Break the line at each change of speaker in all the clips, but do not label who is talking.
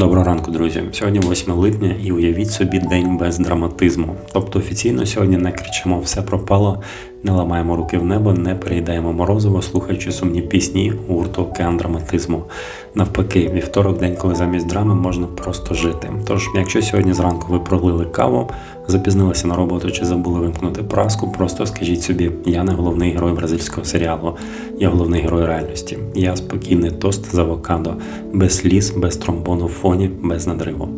Доброго ранку, друзі. Сьогодні 8 липня і уявіть собі день без драматизму. Тобто офіційно сьогодні не кричимо все пропало, не ламаємо руки в небо, не переїдаємо морозиво, слухаючи сумні пісні гурту океан драматизму. Навпаки, вівторок день, коли замість драми можна просто жити. Тож, якщо сьогодні зранку ви пролили каву, запізнилися на роботу чи забули вимкнути праску, просто скажіть собі, я не головний герой бразильського серіалу, я головний герой реальності. Я спокійний тост з авокадо, без сліз, без тромбону в фоні, без надриву.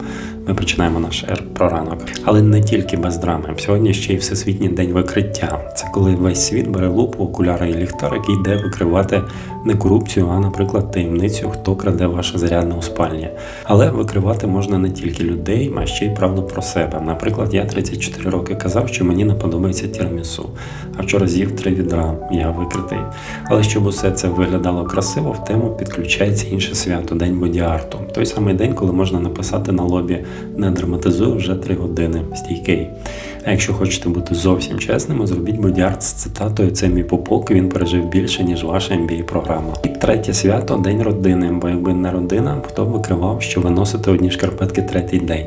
Ми починаємо наш ер про ранок. Але не тільки без драми. Сьогодні ще й всесвітній день викриття. Це коли весь світ бере лупу, окуляри і ліхтарик і йде викривати не корупцію, а, наприклад, таємницю, хто краде ваше зарядне у спальні. Але викривати можна не тільки людей, а ще й правду про себе. Наприклад, я 34 роки казав, що мені не подобається тірамісу, а вчора з'їв три відра, я викритий. Але щоб усе це виглядало красиво, в тему підключається інше свято День бодіарту. Той самий день, коли можна написати на лобі не драматизую вже три години. Стійкий. А якщо хочете бути зовсім чесними, зробіть бодіарт з цитатою Це мій попок, він пережив більше, ніж ваша MBA програма. І третє свято День родини. Бо якби не родина, хто б викривав, що ви носите одні шкарпетки третій день.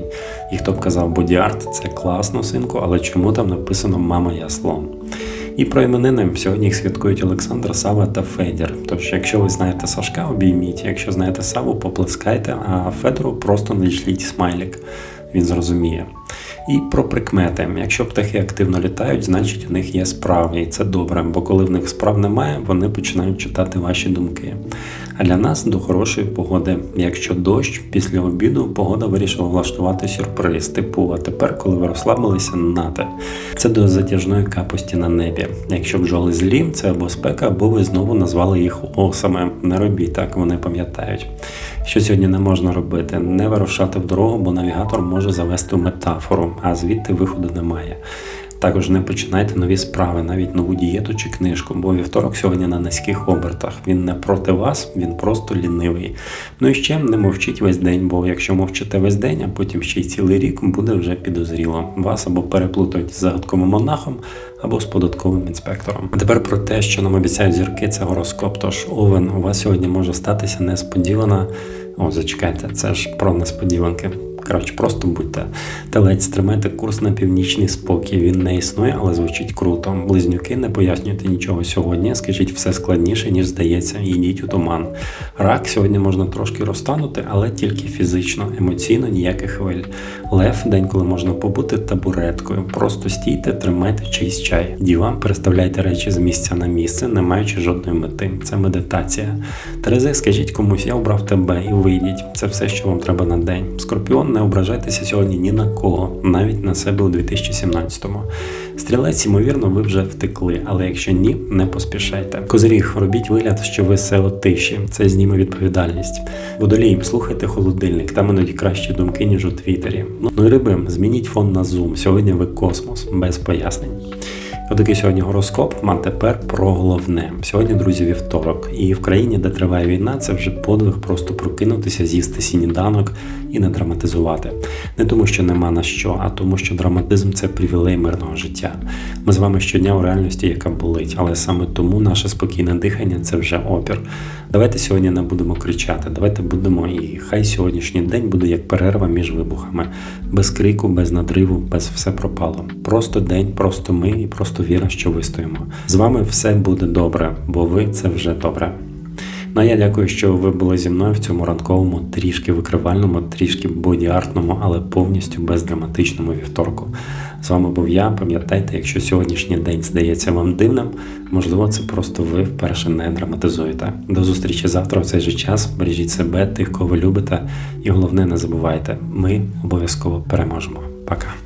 І хто б казав, бодіарт це класно, синку, але чому там написано Мама я слон? І про іменини сьогодні їх святкують Олександр, Сава та Федір. Тож, якщо ви знаєте Сашка, обійміть. Якщо знаєте Саву, поплескайте, а Федору просто надішліть смайлік. Він зрозуміє. І про прикмети. Якщо птахи активно літають, значить у них є справи, і це добре, бо коли в них справ немає, вони починають читати ваші думки. А для нас до хорошої погоди. Якщо дощ, після обіду погода вирішила влаштувати сюрприз. Типу, а тепер, коли ви розслабилися, нате. Це до затяжної капості на небі. Якщо бджоли злі, це або спека, або ви знову назвали їх осами. Не робіть так, вони пам'ятають. Що сьогодні не можна робити? Не вирушати в дорогу, бо навігатор може завести метафору, а звідти виходу немає. Також не починайте нові справи, навіть нову дієту чи книжку, бо вівторок сьогодні на низьких обертах. Він не проти вас, він просто лінивий. Ну і ще не мовчіть весь день, бо якщо мовчите весь день, а потім ще й цілий рік, буде вже підозріло. Вас або переплутають з загадковим монахом, або з податковим інспектором. А тепер про те, що нам обіцяють зірки, це гороскоп. Тож овен у вас сьогодні може статися несподівана. О, зачекайте, це ж про несподіванки. Коротше, просто будьте телець, тримайте курс на північний спокій. Він не існує, але звучить круто. Близнюки, не пояснюйте нічого сьогодні. Скажіть все складніше, ніж здається, йдіть у туман. Рак сьогодні можна трошки розтанути, але тільки фізично, емоційно ніяких хвиль. Лев день, коли можна побути табуреткою. Просто стійте, тримайте чийсь чай. Діва, переставляйте речі з місця на місце, не маючи жодної мети. Це медитація. Терези, скажіть комусь, я обрав тебе і вийдіть. Це все, що вам треба на день. Скорпіон не ображайтеся сьогодні ні на кого, навіть на себе у 2017-му. Стрілець, ймовірно, ви вже втекли, але якщо ні, не поспішайте. Козиріг, робіть вигляд, що ви село тиші. Це зніме відповідальність. Водолій, слухайте холодильник, там іноді кращі думки, ніж у Твіттері. Ну і риби, змініть фон на Zoom. Сьогодні ви космос, без пояснень. Отакий сьогодні гороскоп. А тепер про головне. Сьогодні, друзі, вівторок. І в країні, де триває війна, це вже подвиг просто прокинутися, з'їсти сніданок і не драматизувати. Не тому, що нема на що, а тому, що драматизм це привілей мирного життя. Ми з вами щодня у реальності, яка болить, але саме тому наше спокійне дихання це вже опір. Давайте сьогодні не будемо кричати, давайте будемо і хай сьогоднішній день буде як перерва між вибухами, без крику, без надриву, без все пропало. Просто день, просто ми і просто віра, що вистоїмо. З вами все буде добре, бо ви це вже добре. Ну а я дякую, що ви були зі мною в цьому ранковому, трішки викривальному, трішки бодіартному, але повністю бездраматичному вівторку. З вами був я. Пам'ятайте, якщо сьогоднішній день здається вам дивним, можливо, це просто ви вперше не драматизуєте. До зустрічі завтра в цей же час. Бережіть себе, тих, кого ви любите, і головне, не забувайте, ми обов'язково переможемо. Пока.